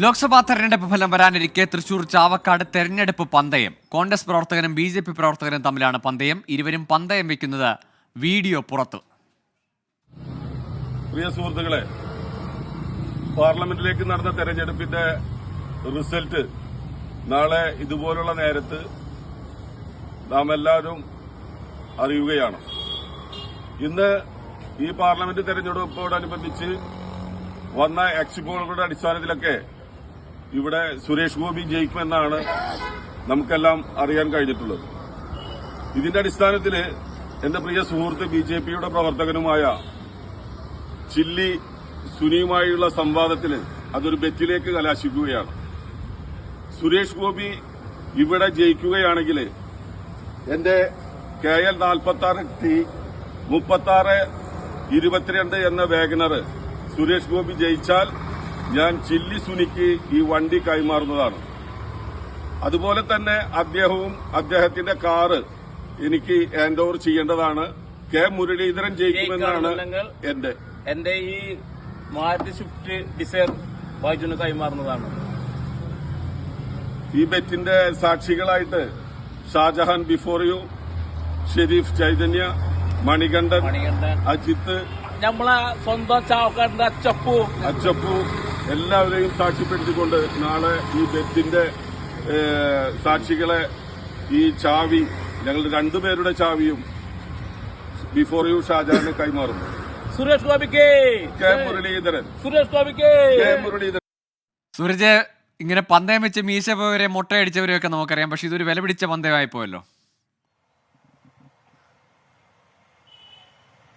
ലോക്സഭാ തെരഞ്ഞെടുപ്പ് ഫലം വരാനിരിക്കെ തൃശൂർ ചാവക്കാട് തെരഞ്ഞെടുപ്പ് പന്തയം. കോൺഗ്രസ് പ്രവർത്തകനും ബി പ്രവർത്തകനും തമ്മിലാണ് പന്തയം. ഇരുവരും പന്തയം വെക്കുന്നത് വീഡിയോ പുറത്തു. പ്രിയ സുഹൃത്തുക്കളെ പാർലമെന്റിലേക്ക് നടന്ന തെരഞ്ഞെടുപ്പിന്റെ റിസൾട്ട് നാളെ ഇതുപോലുള്ള നേരത്ത് നാം എല്ലാവരും അറിയുകയാണ്. ഇന്ന് ഈ പാർലമെന്റ് തെരഞ്ഞെടുപ്പോടനുബന്ധിച്ച് വന്ന എക്സിപ്പോളുകളുടെ അടിസ്ഥാനത്തിലൊക്കെ ഇവിടെ സുരേഷ് ഗോപി ജയിക്കുമെന്നാണ് നമുക്കെല്ലാം അറിയാൻ കഴിഞ്ഞിട്ടുള്ളത്. ഇതിന്റെ അടിസ്ഥാനത്തിൽ എന്റെ പ്രിയ സുഹൃത്ത് ബി ജെ പിയുടെ പ്രവർത്തകനുമായ ചില്ലി സുനിയുമായുള്ള സംവാദത്തിന് അതൊരു ബെറ്റിലേക്ക് കലാശിക്കുകയാണ്. സുരേഷ് ഗോപി ഇവിടെ ജയിക്കുകയാണെങ്കിൽ എന്റെ കെ എൽ നാൽപ്പത്തി ആറ് ടി മുപ്പത്തി ആറ് ഇരുപത്തിരണ്ട് എന്ന വേഗനർ സുരേഷ് ഗോപി ജയിച്ചാൽ ഞാൻ ചില്ലി സുനിക്ക് ഈ വണ്ടി കൈമാറുന്നതാണ്. അതുപോലെ തന്നെ അദ്ദേഹവും അദ്ദേഹത്തിന്റെ കാറ് എനിക്ക് ഹാൻഡ് ഓവർ ചെയ്യേണ്ടതാണ്. കെ മുരളീധരൻ ജയിക്കുമെന്നാണ് എന്റെ എന്റെ ഈ മാരുതി സ്വിഫ്റ്റ് ഡിസയർ വായിച്ചുന് കൈമാറുന്നതാണ്. ഈ ബെറ്റിന്റെ സാക്ഷികളായിട്ട് ഷാജഹാൻ ബിഫോർ യു ഷെരീഫ് ചൈതന്യ മണികണ്ഠൻ മണികണ്ഠൻ. അജിത്ത് നമ്മളെ സ്വന്തം ചാവക്കാടിന്റെ അച്ചപ്പു. അച്ചപ്പു എല്ലാവരെയും സാക്ഷ്യപ്പെടുത്തിക്കൊണ്ട് നാളെ ഈ ബെറ്റിന്റെ സാക്ഷികളെ ഈ ചാവി ഞങ്ങൾ രണ്ടുപേരുടെ ചാവിയും ബിഫോർ യു ഷാജാന് കൈമാറുന്നു സുരേഷ് ഗോപിക്ക് മുരളീധരൻ. സുരേഷ് ഗോപിക്ക് മുരളീധരൻ. സുരജ് ഇങ്ങനെ പന്തയം വെച്ച് മീശ പോയവരെ മുട്ടയടിച്ചവരെയൊക്കെ നമുക്കറിയാം പക്ഷെ ഇതൊരു വില പിടിച്ച പന്തയമായി പോയല്ലോ.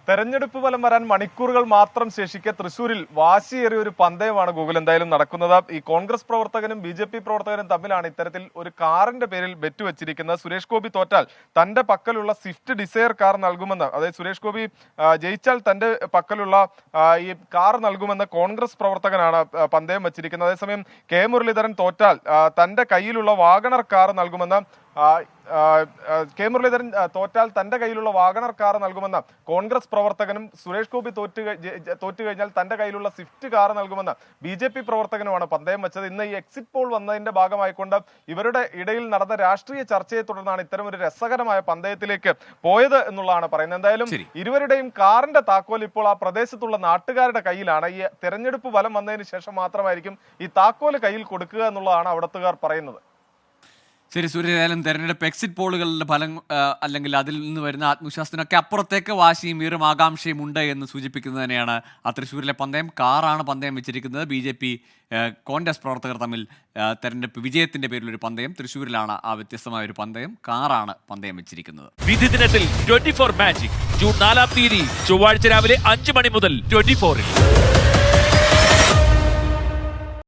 തെരഞ്ഞെടുപ്പ് ഫലം വരാൻ മണിക്കൂറുകൾ മാത്രം ശേഷിക്കെ തൃശൂരിൽ വാശിയേറിയ ഒരു പന്തയമാണ് ഗൂഗിൾ എന്തായാലും നടക്കുന്നത്. ഈ കോൺഗ്രസ് പ്രവർത്തകനും ബി പ്രവർത്തകനും തമ്മിലാണ് ഇത്തരത്തിൽ ഒരു കാറിന്റെ പേരിൽ ബെറ്റ് വെച്ചിരിക്കുന്നത്. സുരേഷ് ഗോപി തോറ്റാൽ തന്റെ പക്കലുള്ള സ്വിഫ്റ്റ് ഡിസയർ കാർ നൽകുമെന്ന് അതായത് സുരേഷ് ഗോപി ജയിച്ചാൽ തന്റെ പക്കലുള്ള ഈ കാർ നൽകുമെന്ന് കോൺഗ്രസ് പ്രവർത്തകനാണ് പന്തയം വെച്ചിരിക്കുന്നത്. അതേസമയം കെ മുരളീധരൻ തോറ്റാൽ തന്റെ കയ്യിലുള്ള വാഗണർ കാർ നൽകുമെന്ന് കെ മുരളീധരൻ തോറ്റാൽ തന്റെ കയ്യിലുള്ള വാഗണർ കാർ നൽകുമെന്ന് കോൺഗ്രസ് പ്രവർത്തകനും സുരേഷ് ഗോപി തോറ്റു തോറ്റു കഴിഞ്ഞാൽ തന്റെ കയ്യിലുള്ള സ്വിഫ്റ്റ് കാർ നൽകുമെന്ന് ബി ജെ പി പ്രവർത്തകനുമാണ് പന്തയം വെച്ചത്. ഇന്ന് ഈ എക്സിറ്റ് പോൾ വന്നതിന്റെ ഭാഗമായിക്കൊണ്ട് ഇവരുടെ ഇടയിൽ നടന്ന രാഷ്ട്രീയ ചർച്ചയെ തുടർന്നാണ് ഇത്തരം ഒരു രസകരമായ പന്തയത്തിലേക്ക് പോയത് എന്നുള്ളതാണ് പറയുന്നത്. എന്തായാലും. ഇരുവരുടെയും കാറിന്റെ താക്കോൽ ഇപ്പോൾ ആ പ്രദേശത്തുള്ള നാട്ടുകാരുടെ കയ്യിലാണ്. ഈ തെരഞ്ഞെടുപ്പ് ഫലം വന്നതിന് ശേഷം മാത്രമായിരിക്കും ഈ താക്കോൽ കയ്യിൽ കൊടുക്കുക എന്നുള്ളതാണ് അവിടത്തുകാർ പറയുന്നത്. ശരി സൂര്യ ഏതായാലും തെരഞ്ഞെടുപ്പ് എക്സിറ്റ് പോളുകളുടെ ഫലം അല്ലെങ്കിൽ അതിൽ നിന്ന് വരുന്ന ആത്മവിശ്വാസത്തിനൊക്കെ അപ്പുറത്തേക്ക് വാശിയും വീറും ആകാംക്ഷയും ഉണ്ട് എന്ന് സൂചിപ്പിക്കുന്നത് തന്നെയാണ് ആ തൃശ്ശൂരിലെ പന്തയം. കാറാണ് പന്തയം വെച്ചിരിക്കുന്നത്. ബി ജെ പി കോൺഗ്രസ് പ്രവർത്തകർ തമ്മിൽ തെരഞ്ഞെടുപ്പ് വിജയത്തിന്റെ ഒരു പന്തയം. തൃശ്ശൂരിലാണ് ആ വ്യത്യസ്തമായ ഒരു പന്തയം. കാറാണ് പന്തയം വെച്ചിരിക്കുന്നത്. വിധി ദിനത്തിൽ ട്വന്റി ഫോർ മാജിക് ജൂൺ നാലാം തീയതി ചൊവ്വാഴ്ച രാവിലെ അഞ്ച് മണി മുതൽ ട്വന്റി ഫോറിൽ